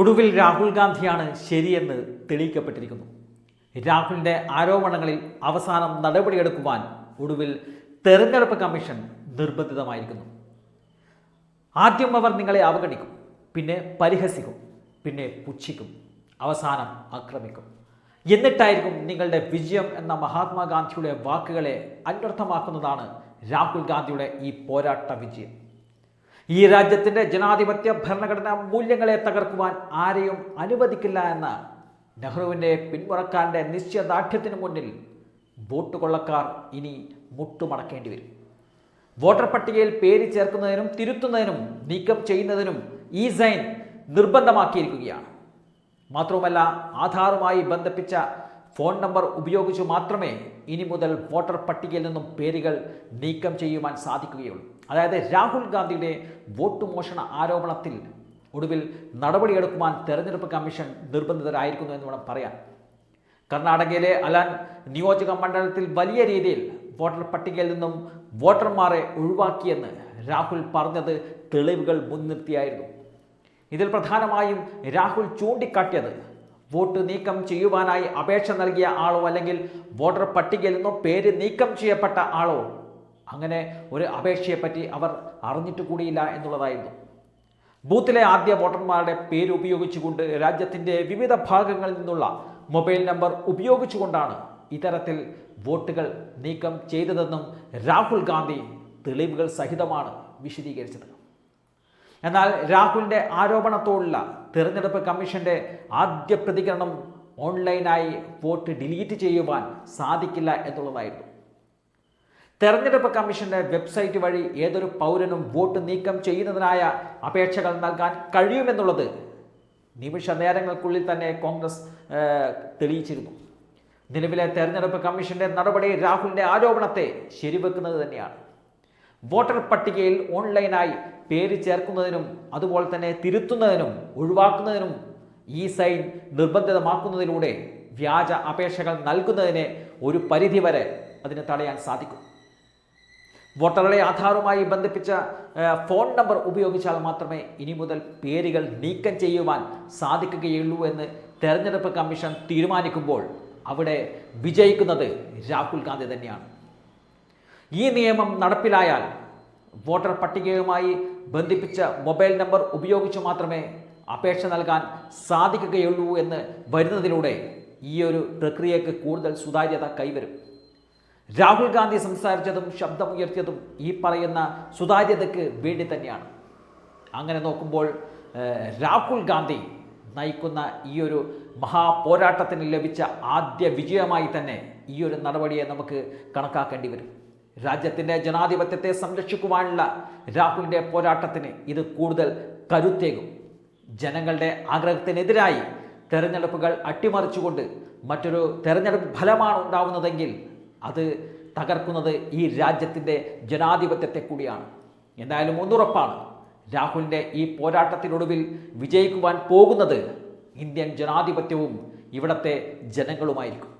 ഒടുവിൽ രാഹുൽ ഗാന്ധിയാണ് ശരിയെന്ന് തെളിയിക്കപ്പെട്ടിരിക്കുന്നു. രാഹുലിന്റെ ആരോപണങ്ങളിൽ അവസാനം നടപടിയെടുക്കുവാൻ ഒടുവിൽ തെരഞ്ഞെടുപ്പ് കമ്മീഷൻ നിർബന്ധിതമായിരിക്കുന്നു. ആദ്യം അവർ നിങ്ങളെ അവഗണിക്കും പിന്നെ പരിഹസിക്കും പിന്നെ പുച്ഛിക്കും അവസാനം ആക്രമിക്കും. എന്നിട്ടായിരിക്കും നിങ്ങളുടെ വിജയം എന്ന മഹാത്മാഗാന്ധിയുടെ വാക്കുകളെ അന്വർത്ഥമാക്കുന്നതാണ് രാഹുൽ ഗാന്ധിയുടെ ഈ പോരാട്ട വിജയം. ഈ രാജ്യത്തിന്റെ ജനാധിപത്യ ഭരണഘടനാ മൂല്യങ്ങളെ തകർക്കുവാൻ ആരെയും അനുവദിക്കില്ല എന്ന നെഹ്റുവിന്റെ പിന്മുറക്കാരന്റെ നിശ്ചയദാർഢ്യത്തിന് മുന്നിൽ വോട്ട് കൊള്ളക്കാർ ഇനി മുട്ടുമടക്കേണ്ടി വരും. വോട്ടർ പട്ടികയിൽ പേര് ചേർക്കുന്നതിനും തിരുത്തുന്നതിനും നീക്കം ചെയ്യുന്നതിനും ഈ സൈൻ നിർബന്ധമാക്കിയിരിക്കുകയാണ്. മാത്രവുമല്ല ആധാറുമായി ബന്ധിപ്പിച്ച ഫോൺ നമ്പർ ഉപയോഗിച്ച് മാത്രമേ ഇനി മുതൽ വോട്ടർ പട്ടികയിൽ നിന്നും പേരുകൾ നീക്കം ചെയ്യുവാൻ സാധിക്കുകയുള്ളൂ. അതായത് രാഹുൽ ഗാന്ധിയുടെ വോട്ട് മോഷണ ആരോപണത്തിൽ ഒടുവിൽ നടപടിയെടുക്കുവാൻ തെരഞ്ഞെടുപ്പ് കമ്മീഷൻ നിർബന്ധിതരായിരിക്കുന്നു എന്ന് വേണം പറയാൻ. കർണാടകയിലെ അലാൻ നിയോജക മണ്ഡലത്തിൽ വലിയ രീതിയിൽ വോട്ടർ പട്ടികയിൽ നിന്നും വോട്ടർമാരെ ഒഴിവാക്കിയെന്ന് രാഹുൽ പറഞ്ഞത് തെളിവുകൾ മുൻനിർത്തിയായിരുന്നു. ഇതിൽ പ്രധാനമായും രാഹുൽ ചൂണ്ടിക്കാട്ടിയത് വോട്ട് നീക്കം ചെയ്യുവാനായി അപേക്ഷ നൽകിയ ആളോ അല്ലെങ്കിൽ വോട്ടർ പട്ടികയിൽ നിന്നോ പേര് നീക്കം ചെയ്യപ്പെട്ട ആളോ? അങ്ങനെ ഒരു അപേക്ഷയെപ്പറ്റി അവർ അറിഞ്ഞിട്ട് കൂടിയില്ല എന്നുള്ളതായിരുന്നു. ബൂത്തിലെ ആദ്യ വോട്ടർമാരുടെ പേര് ഉപയോഗിച്ചുകൊണ്ട് രാജ്യത്തിന്റെ വിവിധ ഭാഗങ്ങളിൽ നിന്നുള്ള മൊബൈൽ നമ്പർ ഉപയോഗിച്ചുകൊണ്ടാണ് ഇത്തരത്തിൽ വോട്ടുകൾ നീക്കം ചെയ്തതെന്നും രാഹുൽ ഗാന്ധി തെളിവുകൾ സഹിതമാണ് വിശദീകരിച്ചത്. എന്നാൽ രാഹുലിന്റെ ആരോപണത്തോടുള്ള തിരഞ്ഞെടുപ്പ് കമ്മീഷന്റെ ആദ്യ പ്രതികരണം ഓൺലൈനായി വോട്ട് ഡിലീറ്റ് ചെയ്യുവാൻ സാധിക്കില്ല എന്നുള്ളതായിരുന്നു. തെരഞ്ഞെടുപ്പ് കമ്മീഷന്റെ വെബ്സൈറ്റ് വഴി ഏതൊരു പൗരനും വോട്ട് നീക്കം ചെയ്യുന്നതിനായ അപേക്ഷകൾ നൽകാൻ കഴിയുമെന്നുള്ളത് നിമിഷ നേരങ്ങൾക്കുള്ളിൽ തന്നെ കോൺഗ്രസ് തെളിയിച്ചിരുന്നു. നിലവിലെ തെരഞ്ഞെടുപ്പ് കമ്മീഷന്റെ നടപടി രാഹുലിന്റെ ആരോപണത്തെ ശരിവെക്കുന്നത് തന്നെയാണ്. വോട്ടർ പട്ടികയിൽ ഓൺലൈനായി പേര് ചേർക്കുന്നതിനും അതുപോലെ തന്നെ തിരുത്തുന്നതിനും ഒഴിവാക്കുന്നതിനും ഈ സൈൻ നിർബന്ധിതമാക്കുന്നതിലൂടെ വ്യാജ അപേക്ഷകൾ നൽകുന്നതിനെ ഒരു പരിധിവരെ അതിന് തടയാൻ സാധിക്കും. വോട്ടറുടെ ആധാറുമായി ബന്ധിപ്പിച്ച ഫോൺ നമ്പർ ഉപയോഗിച്ചാൽ മാത്രമേ ഇനി മുതൽ പേരുകൾ നീക്കം ചെയ്യുവാൻ സാധിക്കുകയുള്ളൂ എന്ന് തെരഞ്ഞെടുപ്പ് കമ്മീഷൻ തീരുമാനിക്കുമ്പോൾ അവിടെ വിജയിക്കുന്നത് രാഹുൽ ഗാന്ധി തന്നെയാണ്. ഈ നിയമം നടപ്പിലായാൽ വോട്ടർ പട്ടികയുമായി ബന്ധിപ്പിച്ച മൊബൈൽ നമ്പർ ഉപയോഗിച്ച് മാത്രമേ അപേക്ഷ നൽകാൻ സാധിക്കുകയുള്ളൂ എന്ന് വരുന്നതിലൂടെ ഈ ഒരു പ്രക്രിയയ്ക്ക് കൂടുതൽ സുതാര്യത കൈവരും. രാഹുൽ ഗാന്ധി സംസാരിച്ചതും ശബ്ദമുയർത്തിയതും ഈ പറയുന്ന സുതാര്യതയ്ക്ക് വേണ്ടി തന്നെയാണ്. അങ്ങനെ നോക്കുമ്പോൾ രാഹുൽ ഗാന്ധി നയിക്കുന്ന ഈ ഒരു മഹാപോരാട്ടത്തിന് ലഭിച്ച ആദ്യ വിജയമായി തന്നെ ഈ ഒരു നടപടിയെ നമുക്ക് കണക്കാക്കേണ്ടി വരും. രാജ്യത്തിന്റെ ജനാധിപത്യത്തെ സംരക്ഷിക്കുവാനുള്ള രാഹുലിന്റെ പോരാട്ടത്തിന് ഇത് കൂടുതൽ കരുത്തേകും. ജനങ്ങളുടെ ആഗ്രഹത്തിനെതിരായി തെരഞ്ഞെടുപ്പുകൾ അട്ടിമറിച്ചുകൊണ്ട് മറ്റൊരു തെരഞ്ഞെടുപ്പ് ഫലമാണ് ഉണ്ടാവുന്നതെങ്കിൽ അത് തകർക്കുന്നത് ഈ രാജ്യത്തിന്റെ ജനാധിപത്യത്തെ കൂടിയാണ്. എന്തായാലും ഒന്നുറപ്പാണ് രാഹുലിന്റെ ഈ പോരാട്ടത്തിനൊടുവിൽ വിജയിക്കുവാൻ പോകുന്നത് ഇന്ത്യൻ ജനാധിപത്യവും ഇവിടത്തെ ജനങ്ങളുമായിരിക്കും.